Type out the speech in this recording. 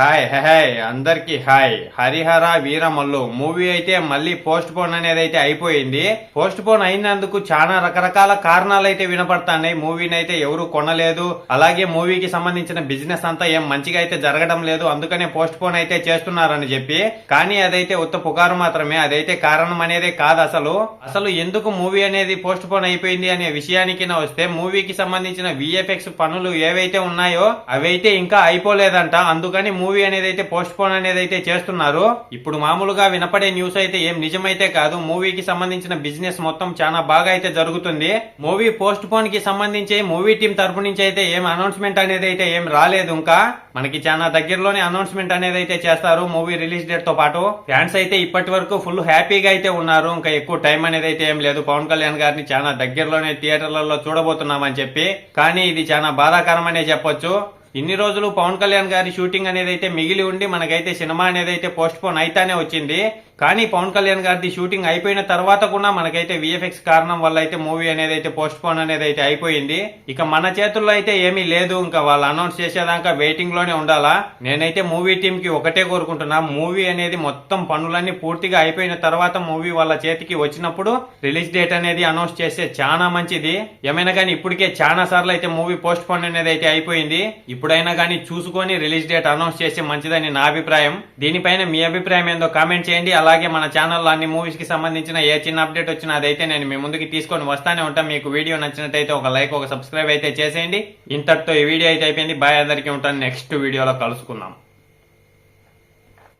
Hi hi అందరికి hi. Harihara Veeramallu. Movie అయితే మళ్ళీ పోస్ట్ పోన్ అనేది అయితే అయిపోయింది. పోస్ట్ పోన్ అయినందుకు చాలా రకరకాల కారణాలు అయితే వినపడతాయి మూవీని అయితే ఎవరు కొనలేదు. అలాగే మూవీకి సంబంధించిన బిజినెస్ అంతా ఏం మంచిగా అయితే జరగడం లేదు. అందుకనే పోస్ట్ పోన్ అయితే చేస్తున్నారని చెప్పి. కానీ అదైతే ఉత్త పుకారు మాత్రమే. అదైతే కారణం అనేది కాదు అసలు. అసలు ఎందుకు మూవీ అనేది పోస్ట్ పోన్ అయిపోయింది అనే విషయానికి వస్తే మూవీకి సంబంధించిన విఎఫ్ఎక్స్ పనులు ఏవైతే ఉన్నాయో అవైతే ఇంకా అయిపోలేదంట. అందుకని మూవీ మూవీ అనేది అయితే పోస్ట్ పోన్ అనేది అయితే చేస్తున్నారు. ఇప్పుడు మామూలుగా వినపడే న్యూస్ అయితే ఏం నిజమైతే కాదు. మూవీకి సంబంధించిన బిజినెస్ మొత్తం చాలా బాగా అయితే జరుగుతుంది. మూవీ పోస్ట్ పోన్కి సంబంధించి మూవీ టీం తరపు నుంచి అయితే ఏం అనౌన్స్మెంట్ అనేది అయితే ఏం రాలేదు ఇంకా. మనకి చాలా దగ్గరలోనే అనౌన్స్మెంట్ అనేది అయితే చేస్తారు మూవీ రిలీజ్ డేట్తో పాటు. ఫ్యాన్స్ అయితే ఇప్పటి వరకు ఫుల్ హ్యాపీగా అయితే ఉన్నారు. ఇంకా ఎక్కువ టైం అనేది అయితే ఏం లేదు. పవన్ కళ్యాణ్ గారిని చాలా దగ్గరలోనే థియేటర్లలో చూడబోతున్నామని చెప్పి. కానీ ఇది చాలా బాధాకరమనే చెప్పొచ్చు. ఇన్ని రోజులు పవన్ కళ్యాణ్ గారి షూటింగ్ అనేది అయితే మిగిలి ఉండి మనకైతే సినిమా అనేది అయితే పోస్ట్ పోన్ అయితేనే వచ్చింది. కానీ పవన్ కళ్యాణ్ గారిది షూటింగ్ అయిపోయిన తర్వాత కూడా మనకైతే విఎఫ్ఎక్స్ కారణం వల్ల అయితే మూవీ అనేది అయితే పోస్ట్ పోన్ అనేది అయితే అయిపోయింది. ఇక మన చేతుల్లో అయితే ఏమీ లేదు. ఇంకా వాళ్ళు అనౌన్స్ చేసేదాకా వెయిటింగ్లోనే ఉండాలా? నేనైతే మూవీ టీమ్కి ఒకటే కోరుకుంటున్నా. మూవీ అనేది మొత్తం పనులన్నీ పూర్తిగా అయిపోయిన తర్వాత మూవీ వాళ్ళ చేతికి వచ్చినప్పుడు రిలీజ్ డేట్ అనేది అనౌన్స్ చేస్తే చాలా మంచిది. ఏమైనా కానీ ఇప్పటికే చాలా సార్లు అయితే మూవీ పోస్ట్ పోన్ అనేది అయితే అయిపోయింది. ఇప్పుడైనా కానీ చూసుకొని రిలీజ్ డేట్ అనౌన్స్ చేస్తే మంచిదని నా అభిప్రాయం. దీనిపైన మీ అభిప్రాయం ఏందో కామెంట్ చేయండి. అలా అలాగే మన ఛానల్లో అన్ని మూవీస్కి సంబంధించిన ఏ చిన్న అప్డేట్ వచ్చినా అదైతే నేను మీ ముందుకి తీసుకొని వస్తానే ఉంటాను మీకు వీడియో నచ్చినట్టయితే ఒక లైక్ ఒక సబ్స్క్రైబ్ అయితే చేసేయండి. ఇంతటితో ఈ వీడియో అయితే అయిపోయింది. బాయ్ అందరికీ ఉంటాను. నెక్స్ట్ వీడియోలో కలుసుకుందాం.